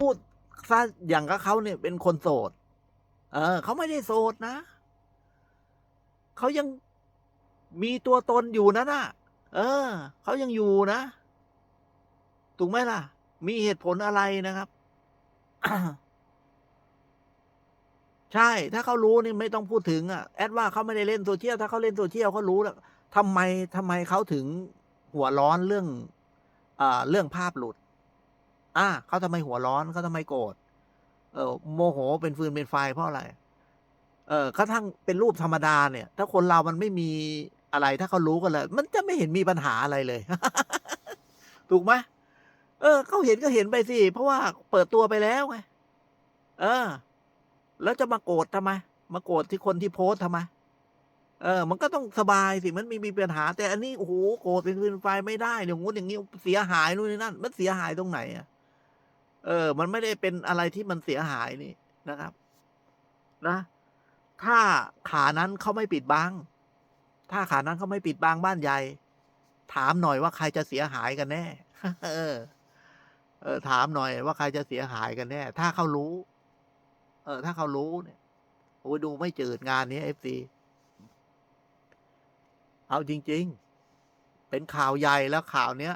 พูดซะอย่างกับเขาเนี่ยเป็นคนโสด เออเขาไม่ได้โสดนะ เขายังมีตัวตนอยู่นะน่ะ เออ เขายังอยู่นะ ถูกไหมล่ะ มีเหตุผลอะไรนะครับ ใช่ ถ้าเขารู้นี่ไม่ต้องพูดถึงอะ แอดว่าเขาไม่ได้เล่นโซเชียล ถ้าเขาเล่นโซเชียลเขารู้แล้วทำไมทำไมเขาถึงหัวร้อนเรื่อง อ่า เรื่องภาพหลุด อ่าเขาทำไมหัวร้อนเขาทำไมโกรธเออโมโหเป็นฟืนเป็นไฟเพราะอะไร เออกระทั่งเป็นรูปธรรมดาเนี่ย ถ้าคนเรามันไม่มีอะไรถ้าเขารู้กันแล้วมันจะไม่เห็นมีปัญหาอะไรเลย ถูกไหมเออเขาเห็นก็เห็นไปสิ เพราะว่าเปิดตัวไปแล้วไงเออ แล้วจะมาโกรธทำไม มาโกรธที่คนที่โพสทำไม เออ มันก็ต้องสบายสิ มันไม่มีปัญหา แต่อันนี้โอ้โหโกรธเป็นฟืนเป็นไฟไม่ได้อย่างงู้นอย่างนี้เสียหายนู่นนี่นั่น มันเสียหายตรงไหนอะ เออ มันไม่ได้เป็นอะไรที่มันเสียหายนี่นะครับ นะ ถ้าขานั้นเขาไม่ปิดบัง ถ้าขานั้นเขาไม่ปิดบังบ้านใหญ่ ถามหน่อยว่าใครจะเสียหายกันแน่ เออ เออ ถามหน่อยว่าใครจะเสียหายกันแน่ ถ้าเขารู้ เออ ถ้าเขารู้เนี่ยโอ้ยดูไม่จืดงานนี้เอฟซีเอาจริง ๆ เป็นข่าวใหญ่แล้วข่าวเนี้ย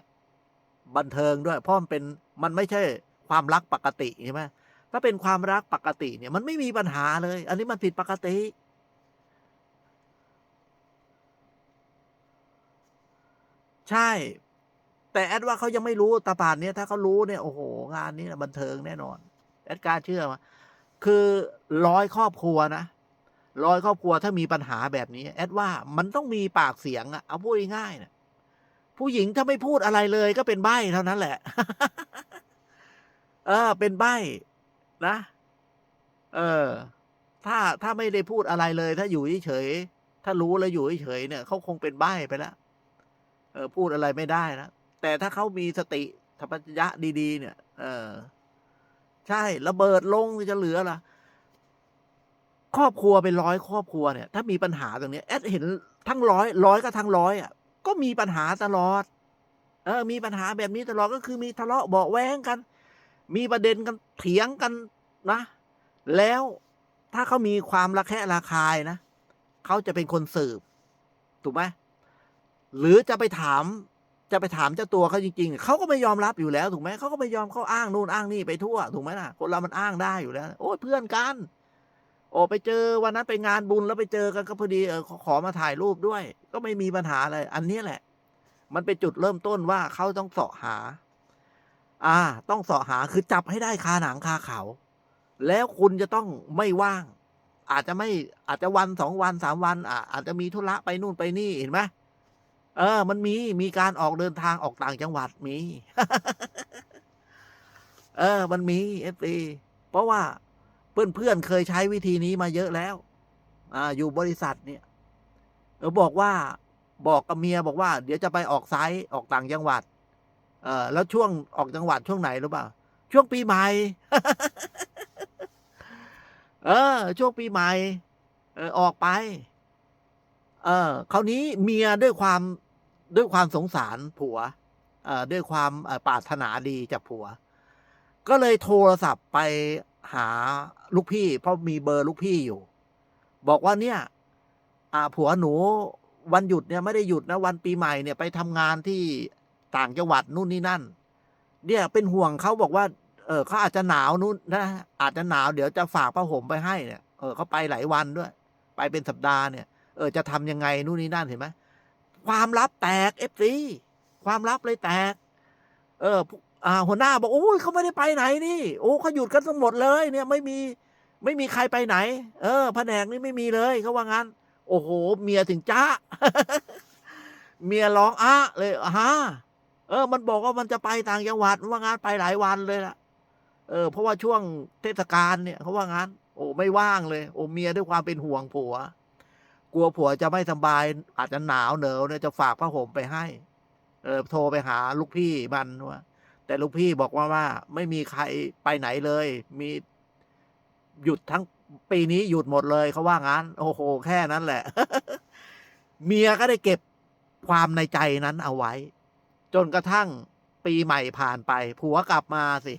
บันเทิงด้วย เพราะมันเป็นมันไม่ใช่ ความรักปกติใช่ไหมถ้าเป็นความรักปกติเนี่ยมันไม่มีปัญหาเลย อันนี้มันผิดปกติ ใช่ แต่แอดว่าเขายังไม่รู้ตาป่านเนี้ยถ้าเขารู้เนี่ยโอ้โห งานนี้บันเทิงแน่นอน แอดกล้ารเชื่อมาคือร้อยครอบครัวนะร้อยครอบครัวถ้ามีปัญหาแบบนี้ แอดว่ามันต้องมีปากเสียงอะเอาพูดง่ายๆนะผู้หญิงถ้าไม่พูดอะไรเลยก็เป็นใบ้เท่านั้นแหละ เออ เป็นใบ้นะ เออ ถ้าถ้าไม่ได้พูดอะไรเลย ถ้าอยู่เฉยถ้ารู้แล้วอยู่เฉยเนี่ยเขาคงเป็นใบ้ไปแล้วเออ พูดอะไรไม่ได้นะแต่ถ้าเขามีสติสัมปชัญญะดีๆ เนี่ย เออ ใช่ระเบิดลงจะเหลือล่ะ ครอบครัวเป็นร้อยครอบครัวเนี่ย ถ้ามีปัญหาตรงนี้แอดเห็นทั้งร้อยร้อยก็ทั้งร้อยอะก็มีปัญหาตลอด เออ มีปัญหาแบบนี้ตลอดก็คือมีทะเลาะเบาแว้งกัน มีประเด็นกันเถียงกันนะ แล้วถ้าเขามีความระแคะระคายนะเขาจะเป็นคนสืบ ถูกไหมหรือจะไปถามจะไปถามเจ้าตัวเขาจริงๆ เขาก็ไม่ยอมรับอยู่แล้วถูกไหมเขาก็ไม่ยอมเขาอ้างนู่นอ้างนี่ไปทั่วถูกไหมล่ะ คนเรามันอ้างได้อยู่แล้ว โอ้ยเพื่อนกัน โอ้ไปเจอวันนั้นไปงานบุญแล้วไปเจอกันก็พอดีเออขอขอมาถ่ายรูปด้วย ก็ไม่มีปัญหาอะไร อันนี้แหละ มันเป็นจุดเริ่มต้นว่าเขาต้องเสาะหา อ่า ต้องเสาะหาคือจับให้ได้คาหนังคาเขา แล้วคุณจะต้องไม่ว่าง อาจจะไม่อาจจะวันสองวันสามวันอ่าอาจจะมีธุระไปนู่นไปนี่เห็นไหมเออ มันมีมีการออกเดินทางออกต่างจังหวัดมี เออ มันมีเอฟซีเพราะว่าเพื่อนเพื่อนเคยใช้วิธีนี้มาเยอะแล้ว อ่า อยู่บริษัทเนี่ยเออบอกว่าบอกกับเมียบอกว่า เดี๋ยวจะไปออกไซต์ออกต่างจังหวัด เออแล้วช่วงออกจังหวัดช่วงไหนรู้ป่ะช่วงปีใหม่ เออ ช่วงปีใหม่ เออออกไป เออคราวนี้เมียด้วยความด้วยความสงสารผัว เอ่อด้วยความปรารถนาดีจากผัว ก็เลยโทรศัพท์ไปหาลูกพี่ เพราะมีเบอร์ลูกพี่อยู่ บอกว่าเนี่ย อ่าผัวหนูวันหยุดเนี่ยไม่ได้หยุดนะวันปีใหม่เนี่ยไปทำงานที่ ต่างจังหวัดนู่นนี่นั่น เนี่ยเป็นห่วงเขาบอกว่า เออเขาอาจจะหนาวนู่นนะอาจจะหนาวเดี๋ยวจะฝากผ้าห่มไปให้เนี่ยเออเขาไปหลายวันด้วย ไปเป็นสัปดาห์เนี่ย เออจะทำยังไงนู่นนี่นั่นเห็นไหมความลับแตกเอฟซีความลับเลยแตก เอออ่าหัวหน้าบอกโอ้ยเขาไม่ได้ไปไหนนี่ โอ้เขาหยุดกันทั้งหมดเลยเนี่ยไม่มีไม่มีใครไปไหน เออแผนกนี้ไม่มีเลยเขาว่างั้น โอ้โห เมียถึงจ้า เมียร้องอ้าเลยอะฮะเออ มันบอกว่ามันจะไปต่างจังหวัดว่างานไปหลายวันเลยล่ะ เออ เพราะว่าช่วงเทศกาลเนี่ยเขาว่างั้นโอ้ไม่ว่างเลย โอ้เมียด้วยความเป็นห่วงผัว กลัวผัวจะไม่สบาย อาจจะหนาวเหนาวเนี่ยจะฝากผ้าห่มไปให้ เออ โทรไปหาลูกพี่มันว่าแต่ลูกพี่บอกว่าว่าไม่มีใครไปไหนเลย มีหยุดทั้งปีนี้หยุดหมดเลยเขาว่างั้น โอ้โห แค่นั้นแหละ เมียก็ได้เก็บความในใจนั้นเอาไว้ จนกระทั่งปีใหม่ผ่านไป ผัวกลับมาสิ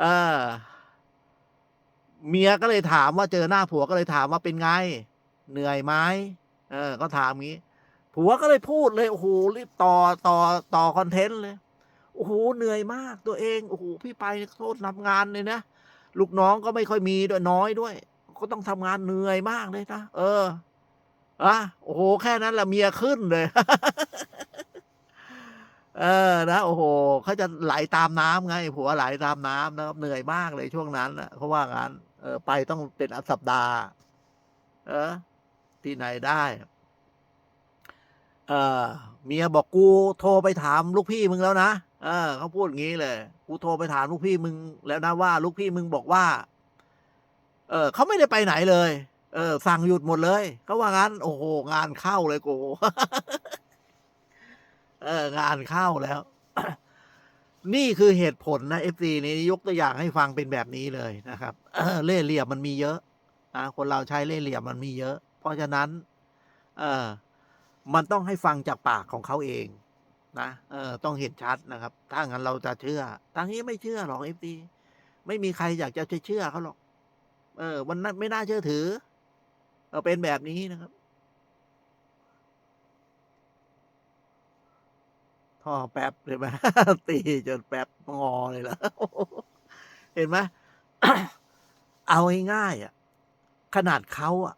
เออเมียก็เลยถามว่าเจอหน้าผัวก็เลยถามว่าเป็นไง เหนื่อยไหมเออ ก็ถามงี้ ผัวก็เลยพูดเลยโอ้โหรีบต่อต่อต่อคอนเทนต์เลยโอ้โหเหนื่อยมากตัวเองโอ้โหพี่ไปโทษทำงานเลยนะลูกน้องก็ไม่ค่อยมีด้วยน้อยด้วย ก็ต้องทำงานเหนื่อยมากเลยนะเอออะโอ้โหแค่นั้นละเมียขึ้นเลย เออนะโอ้โหเขาจะไหลตามน้ำไง ผัวไหลตามน้ำนะครับเหนื่อยมากเลยช่วงนั้นนะเขาว่างั้นเออ ไปต้องเป็นอัสัปดาห์ เออ ที่ไหนได้ เออเมียบอกกูโทรไปถามลูกพี่มึงแล้วนะเออเขาพูดอย่างนี้เลย กูโทรไปถามลูกพี่มึง แล้วนะว่า ลูกพี่มึงบอกว่า เออเขาไม่ได้ไปไหนเลย เออ สั่งหยุดหมดเลยเขาว่างั้น โอ้โห งานเข้าเลยกู เอองานเข้าแล้ว นี่คือเหตุผลนะเอฟซีนี้ยกตัวอย่างให้ฟังเป็นแบบนี้เลยนะครับเออเล่เหลี่ยมมันมีเยอะนะคนเราใช้เล่เหลี่ยมมันมีเยอะ เพราะฉะนั้น เออมันต้องให้ฟังจากปากของเขาเองนะเออต้องเห็นชัดนะครับ ถ้างั้นเราจะเชื่อทางนี้ไม่เชื่อหรอกเอฟซีไม่มีใครอยากจะเชื่อเขาหรอก เออมันน่าไม่น่าเชื่อถือเออเป็นแบบนี้นะครับ ท่อแป๊บใช่ไหมตีจนแป๊บงอเลยล่ะเห็นไหมเอาง่ายๆอะ ขนาดเขาอะ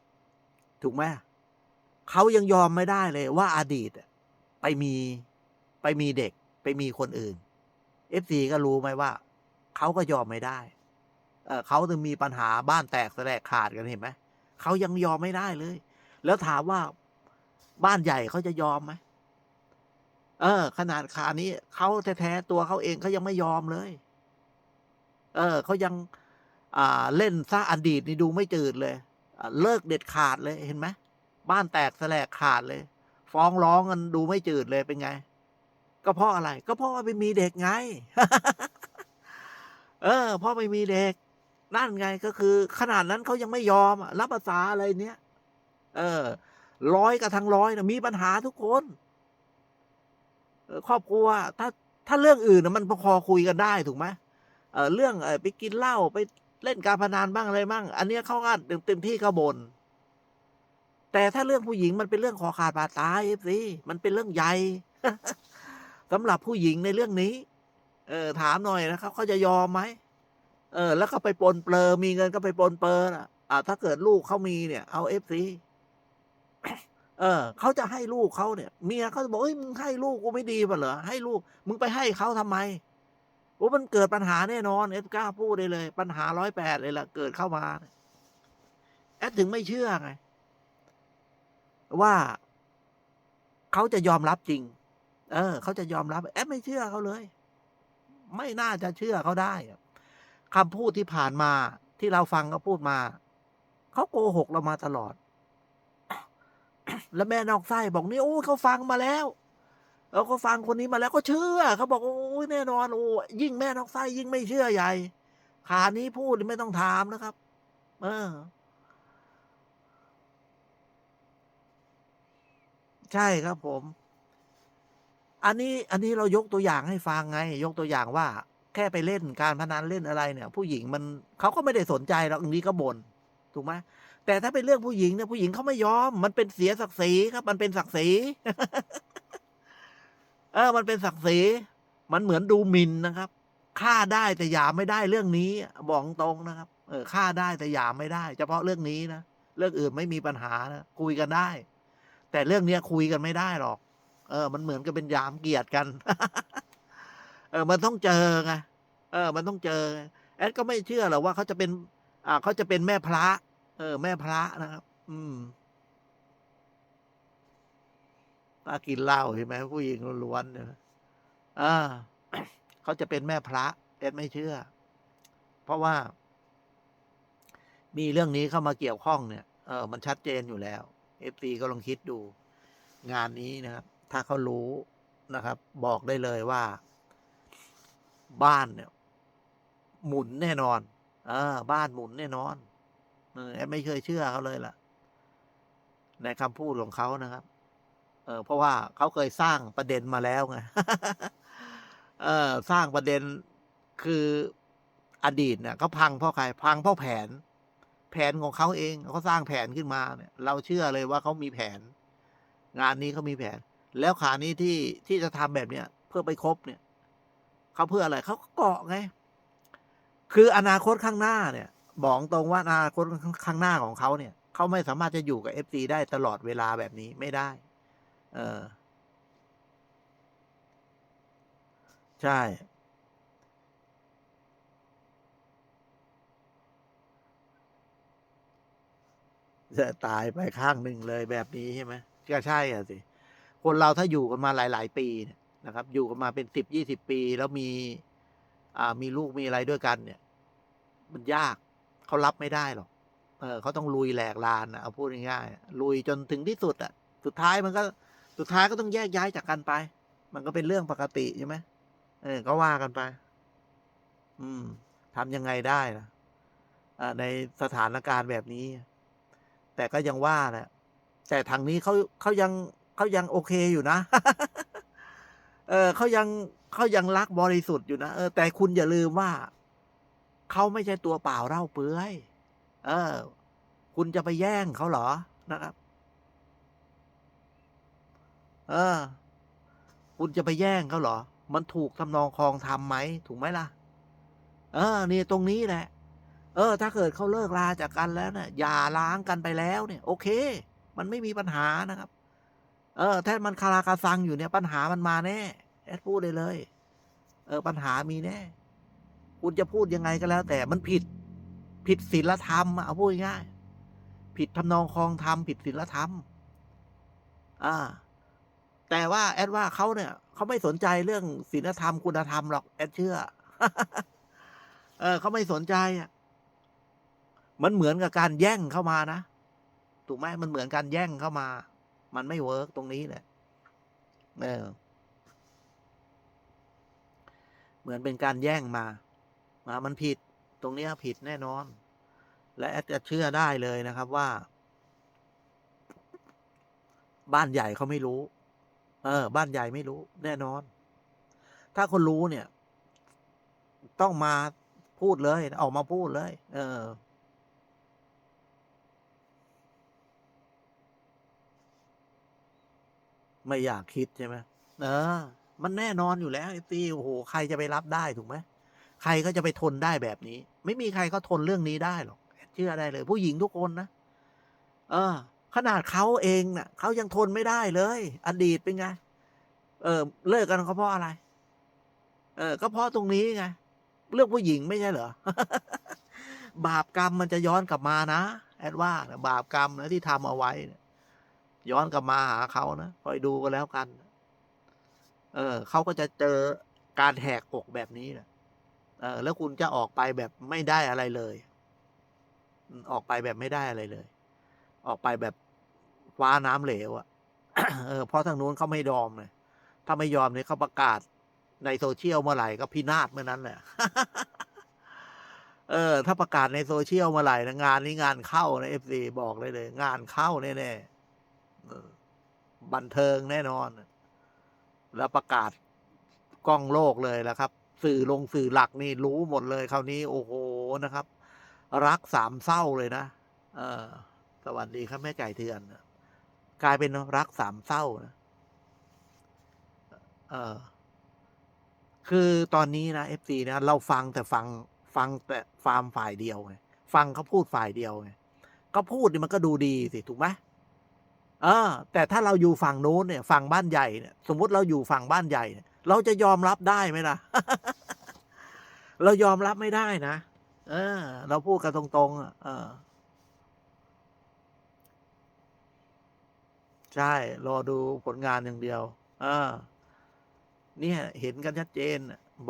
ถูกไหมเขายังยอมไม่ได้เลยว่าอดีตไปมีไปมีเด็ก ไปมีคนอื่นเอฟซีก็รู้ไหมว่าเขาก็ยอมไม่ได้เอเขาจะมีปัญหาบ้านแตกแสลกขาดกันเห็นไหมเขายังยอมไม่ได้เลย แล้วถามว่าบ้านใหญ่เขาจะยอมไหม เออ ขนาดขานี้เขาแท้ๆตัวเขาเองเขายังไม่ยอมเลย เออเขายัง อ่าเล่นซะอดีตนี่ดูไม่จืดเลยเลิกเด็ดขาดเลยเห็นไหมบ้านแตกแสลกขาดเลย ฟ้องร้องกันดูไม่จืดเลยเป็นไง ก็เพราะอะไร ก็เพราะว่าไปมีเด็กไง เออพราะไปมีเด็ก นั่นไงก็คือ ขนาดนั้นเขายังไม่ยอมรับภาษาอะไรเนี้ยเออ ร้อยกับทางร้อยนะมีปัญหาทุกคน ครอบครัวถ้าถ้าเรื่องอื่นมันพอคุยกันได้ถูกไหมเรื่องไปกินเหล้าไปเล่นการพนันบ้างอะไรบ้าง อันเนี้ยเขาก็เต็มเต็มที่ก็บน แต่ถ้าเรื่องผู้หญิงมันเป็นเรื่องขอขาดบาดตายเอฟซีมันเป็นเรื่องใหญ่สำหรับผู้หญิงในเรื่องนี้ เออถามหน่อยนะครับเขาจะยอมไหมเออ แล้วก็ไปปลนเปลอมีเงินก็ไปปลนเปลอน่ะอ่าถ้าเกิดลูกเขามีเนี่ย เอาเอฟซี เออเขาจะให้ลูกเขาเนี่ย เมียเขาจะบอกเอ้ยมึงให้ลูกกูไม่ดีป่ะเหรอให้ลูก มึงไปให้เขาทำไมโอ้มันเกิดปัญหาแน่นอนเอฟกล้าพูดได้เลย ปัญหาร้อยแปดเลยล่ะ เกิดเข้ามาแอดถึงไม่เชื่อไง ว่าเขาจะยอมรับจริง เออเขาจะยอมรับ แอดไม่เชื่อเขาเลย ไม่น่าจะเชื่อเขาได้คำพูดที่ผ่านมาที่เราฟังเขาพูดมา เขาโกหกเรามาตลอด แล้วแม่นอกไส้บอกนี่โอ้เขาฟังมาแล้วเออเขาฟังคนนี้มาแล้วก็เชื่อเขาบอกโอ้ยแน่นอนโอ้ยิ่งแม่นอกไส้ยิ่งไม่เชื่อใหญ่ขานี้พูดไม่ต้องถามนะครับ เออ ใช่ครับผม อันนี้ อันนี้เรายกตัวอย่างให้ฟังไง ยกตัวอย่างว่า แค่ไปเล่นการพนันเล่นอะไรเนี่ย ผู้หญิงมันเขาก็ไม่ได้สนใจหรอกอันนี้ก็บน่นถูกไหม แต่ถ้าเป็นเรื่องผู้หญิงเนี่ยผู้หญิงเขาไม่ยอม มันเป็นเสียศักดิ์ศรีครับ มันเป็นศักดิ์ศรีเออมันเป็นศักดิ์ศรีมันเหมือนดูหมิ่นนะครับฆ่าได้แต่หยามไม่ได้เรื่องนี้บอกตรงนะครับ เออฆ่าได้แต่หยามไม่ได้ เฉพาะเรื่องนี้นะเรื่องอื่นไม่มีปัญหานะคุยกันได้ แต่เรื่องเนี้ยคุยกันไม่ได้หรอก เออ มันเหมือนกับเป็นยามเกียรติกัน เออ มันต้องเจอไงเออ มันต้องเจอ แอดก็ไม่เชื่อหรอกว่าเขาจะเป็น อ่าเขาจะเป็นแม่พระ เออ แม่พระนะครับ อืมตากินเหล้าใช่ไหมผู้หญิงล้วนๆเนี่ยอ่าเขาจะเป็นแม่พระแอดไม่เชื่อ เพราะว่า มีเรื่องนี้เข้ามาเกี่ยวข้องเนี่ยเออมันชัดเจนอยู่แล้วเอฟซีก็ลองคิดดู งานนี้นะครับ ถ้าเขารู้นะครับ บอกได้เลยว่า บ้านเนี่ย หมุนแน่นอน เออ บ้านหมุนแน่นอน แอดไม่เคยเชื่อเขาเลยล่ะ ในคำพูดของเขานะครับ เออเพราะว่าเขาเคยสร้างประเด็นมาแล้วไงเออสร้างประเด็นคืออดีตเนี่ยเขาพังเพราะใครพังเพราะแผน แผนของเขาเองเขาสร้างแผนขึ้นมาเนี่ย เราเชื่อเลยว่าเขามีแผน งานนี้เขามีแผน แล้วขานี้ที่ที่จะทำแบบเนี้ยเพื่อไปครบเนี่ยเขาเพื่ออะไรเขาเกาะไง คืออนาคตข้างหน้าเนี่ย บอกตรงว่าอนาคตข้างหน้าของเขาเนี่ยเขาไม่สามารถจะอยู่กับเอฟซีได้ตลอดเวลาแบบนี้ไม่ได้ เออ ใช่ จะตายไปข้างหนึ่งเลยแบบนี้ใช่ไหมก็ใช่อะสิ คนเราถ้าอยู่กันมาหลาย ๆ ปีเนี่ยนะครับ อยู่กันมาเป็นสิบยี่สิบปีแล้วมี อ่ามีลูกมีอะไรด้วยกันเนี่ย มันยาก เขารับไม่ได้หรอก เออเขาต้องลุยแหลกลานนะเอาพูดง่ายๆลุยจนถึงที่สุดอะสุดท้ายมันก็สุดท้ายก็ต้องแยกย้ายจากกันไป มันก็เป็นเรื่องปกติใช่ไหมเออ ก็ว่ากันไป อืมทำยังไงได้ล่ะอ่าในสถานการณ์แบบนี้ แต่ก็ยังว่าแหละแต่ทางนี้เขาเขายังเขายังโอเคอยู่นะ เออเขายังเขายังรักบริสุทธิ์อยู่นะเออแต่คุณอย่าลืมว่า เขาไม่ใช่ตัวเปล่าเล่าเปลือย เออ คุณจะไปแย่งเขาเหรอนะครับ เออ คุณจะไปแย่งเขาเหรอ มันถูกทำนองคลองทำไหม ถูกไหมล่ะ เออนี่ตรงนี้แหละ เออ ถ้าเกิดเขาเลิกลาจากกันแล้วเนี่ยอย่าล้างกันไปแล้วเนี่ย โอเค มันไม่มีปัญหานะครับ เออ ถ้ามันคาราคาซังอยู่เนี่ย ปัญหามันมาแน่ แอดพูดเลยเลย เออ ปัญหามีแน่ คุณจะพูดยังไงก็แล้ว แต่มันผิด ผิดศีลธรรมอะเอาพูดง่ายผิดทำนองคลองธรรมผิดศีลธรรม อ่า แต่ว่า แอดว่าเขาเนี่ยเขาไม่สนใจเรื่องศีลธรรมคุณธรรมหรอกแอดเชื่อ เออเขาไม่สนใจอะมันเหมือนกับการแย่งเข้ามานะถูกไหมมันเหมือนการแย่งเข้ามา มันไม่เวิร์กตรงนี้แหละเออ เหมือนเป็นการแย่งมา มามันผิดตรงนี้ผิดแน่นอน และแอดจะเชื่อได้เลยนะครับว่า บ้านใหญ่เขาไม่รู้ เออ บ้านใหญ่ไม่รู้ แน่นอน ถ้าคนรู้เนี่ย ต้องมาพูดเลยออกมาพูดเลย เออไม่อยากคิดใช่ไหมเออ มันแน่นอนอยู่แล้วไอ้ตีโอ้โห ใครจะไปรับได้ถูกไหม ใครก็จะไปทนได้แบบนี้ ไม่มีใครเขาทนเรื่องนี้ได้หรอกเชื่อได้เลย ผู้หญิงทุกคนนะเออ ขนาดเขาเองน่ะเขายังทนไม่ได้เลย อดีตเป็นไงเออเลิกกันเขาเพราะอะไร เออ ก็เพราะตรงนี้ไงเรื่องผู้หญิงไม่ใช่เหรอบาปกรรมมันจะย้อนกลับมานะแอดว่านะบาปกรรมนะที่ทำเอาไว้นะย้อนกลับมาหาเขานะคอยดูกันแล้วกัน เออเขาก็จะเจอการแหกอกแบบนี้นะ เออแล้วคุณจะออกไปแบบไม่ได้อะไรเลย ออกไปแบบไม่ได้อะไรเลย ออกไปแบบฟ้าน้ำเหลวอะเออเพราะทางนู้นเขาไม่ยอมเลยถ้าไม่ยอมเนี่ยเขาประกาศในโซเชียลเมื่อไหร่ก็พินาศเมื่อนั้นแหละเออ ถ้าประกาศในโซเชียลเมื่อไหร่นะงานนี้งานเข้านะเอฟซีบอกเลยเลย งานเข้าแน่ๆบันเทิงแน่นอน แล้วประกาศกล้องโลกเลยแล้วครับ สื่อลงสื่อหลักนี่รู้หมดเลยคราวนี้โอ้โหนะครับ รักสามเศร้าเลยนะเออสวัสดีครับแม่ไก่เถื่อนกลายเป็นรักสามเศร้านะเออคือตอนนี้นะเอฟซีนะเราฟังแต่ฟังฟังแต่ฟาร์มฝ่ายเดียวไงฟังเขาพูดฝ่ายเดียวไงก็พูดนี่มันก็ดูดีสิถูกไหมเออ แต่ถ้าเราอยู่ฝั่งนู้นเนี่ย ฝั่งบ้านใหญ่เนี่ย สมมติเราอยู่ฝั่งบ้านใหญ่เนี่ย เราจะยอมรับได้ไหมล่ะ เรายอมรับไม่ได้นะ เออ เราพูดกันตรงๆอะเออใช่ รอดูผลงานอย่างเดียว เออ เนี่ย เห็นกันชัดเจน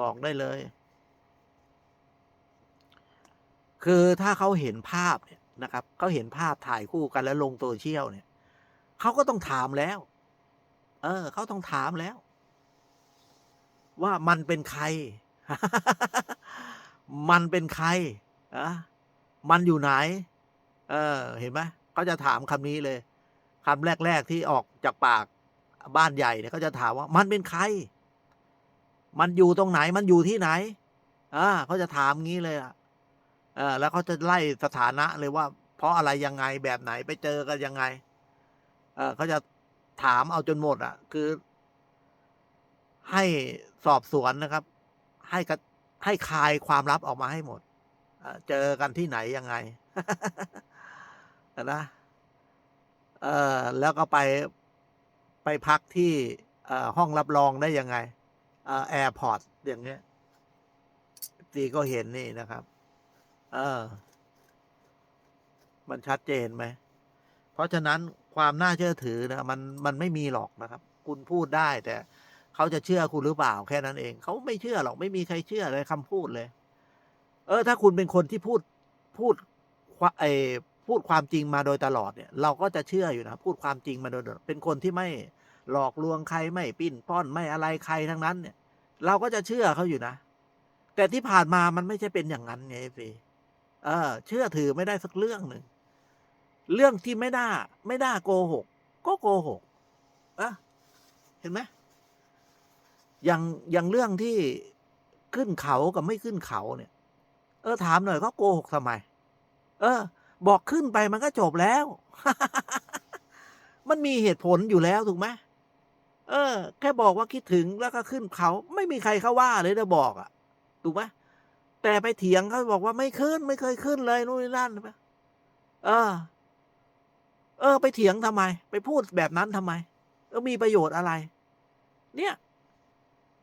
บอกได้เลย คือถ้าเขาเห็นภาพเนี่ยนะครับเขาเห็นภาพถ่ายคู่กันแล้วลงโซเชียลเนี่ยเขาก็ต้องถามแล้ว เออเขาต้องถามแล้ว ว่ามันเป็นใคร มันเป็นใครอะมันอยู่ไหน เออ เห็นไหมเขาจะถามคำนี้เลยคำแรก ๆ ที่ออกจากปากบ้านใหญ่เนี่ยเขาจะถามว่า มันเป็นใคร มันอยู่ตรงไหน มันอยู่ที่ไหนอาเขาจะถามงี้เลยอะเออแล้วเขาจะไล่สถานะเลยว่า เพราะอะไรยังไงแบบไหนไปเจอกันยังไง เออเขาจะถามเอาจนหมดอะ คือ ให้สอบสวนนะครับ ให้กะให้คลายความลับออกมาให้หมดเจอกันที่ไหนยังไงนะเออแล้วก็ไปไปพักที่ห้องรับรองได้ยังไงแอร์พอร์ตอย่างเงี้ย FC ก็เห็นนี่นะครับ เออ มันชัดเจนไหม เพราะฉะนั้นความน่าเชื่อถือนะมันมันไม่มีหรอกนะครับ คุณพูดได้แต่ เขาจะเชื่อคุณหรือเปล่าแค่นั้นเองเขาไม่เชื่อหรอกไม่มีใครเชื่อเลยคำพูดเลย เออ ถ้าคุณเป็นคนที่พูดพูดไอพูดความจริงมาโดยตลอดเนี่ย เราก็จะเชื่ออยู่นะพูดความจริงมาโดยตลอดเป็นคนที่ไม่หลอกลวงใครไม่ปิ้นป้อนไม่อะไรใครทั้งนั้นเนี่ย เราก็จะเชื่อเขาอยู่นะ แต่ที่ผ่านมามันไม่ใช่เป็นอย่างนั้นไงสิเออ เชื่อถือไม่ได้สักเรื่องหนึ่งเรื่องที่ไม่น่า ไม่น่าโกหก ก็โกหกอะเห็นไหม อย่างอย่างเรื่องที่ขึ้นเขากับไม่ขึ้นเขาเนี่ย เออถามหน่อยเขาโกหกทำไม เออ บอกขึ้นไปมันก็จบแล้ว มันมีเหตุผลอยู่แล้วถูกไหมเออ แค่บอกว่าคิดถึงแล้วก็ขึ้นเขา ไม่มีใครเขาว่าเลยนะบอกอะ่ะถูกไหมแต่ไปเถียงเขาบอกว่าไม่ขึ้น ไม่เคยขึ้นเลยนู่นนี่นั่นใช่ไหมเออ เออ ไปเถียงทำไม ไปพูดแบบนั้นทำไมเออมีประโยชน์อะไร เนี่ย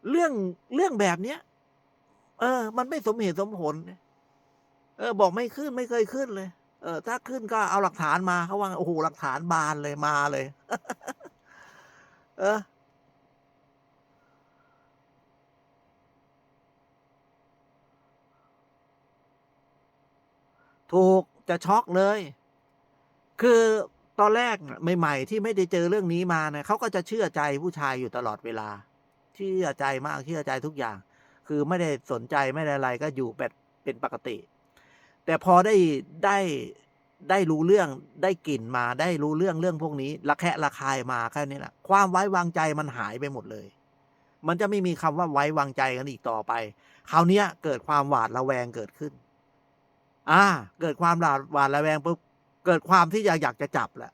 เรื่องเรื่องแบบเนี้ย เออ มันไม่สมเหตุสมผลเออ บอกไม่ขึ้นไม่เคยขึ้นเลย เออ ถ้าขึ้นก็เอาหลักฐานมาเขาว่าโอ้โหหลักฐานบานเลยมาเลย เออถูกจะช็อกเลย คือตอนแรกใหม่ ๆ ที่ไม่ได้เจอเรื่องนี้มาเนี่ยเขาก็จะเชื่อใจผู้ชายอยู่ตลอดเวลา เชื่อใจมากเชื่อใจทุกอย่าง คือไม่ได้สนใจไม่ได้อะไรก็อยู่แบบเป็นปกติ แต่พอได้ได้ได้รู้เรื่องได้กลิ่นมาได้รู้เรื่องเรื่องพวกนี้ระแคะระคายมาแค่นี้แหละความไว้วางใจมันหายไปหมดเลย มันจะไม่มีคำว่าไว้วางใจกันอีกต่อไปคราวนี้เกิดความหวาดระแวงเกิดขึ้น อ่า เกิดความหวาดหวาดระแวงปุ๊บเกิดความที่อยากอยากจะจับแหละ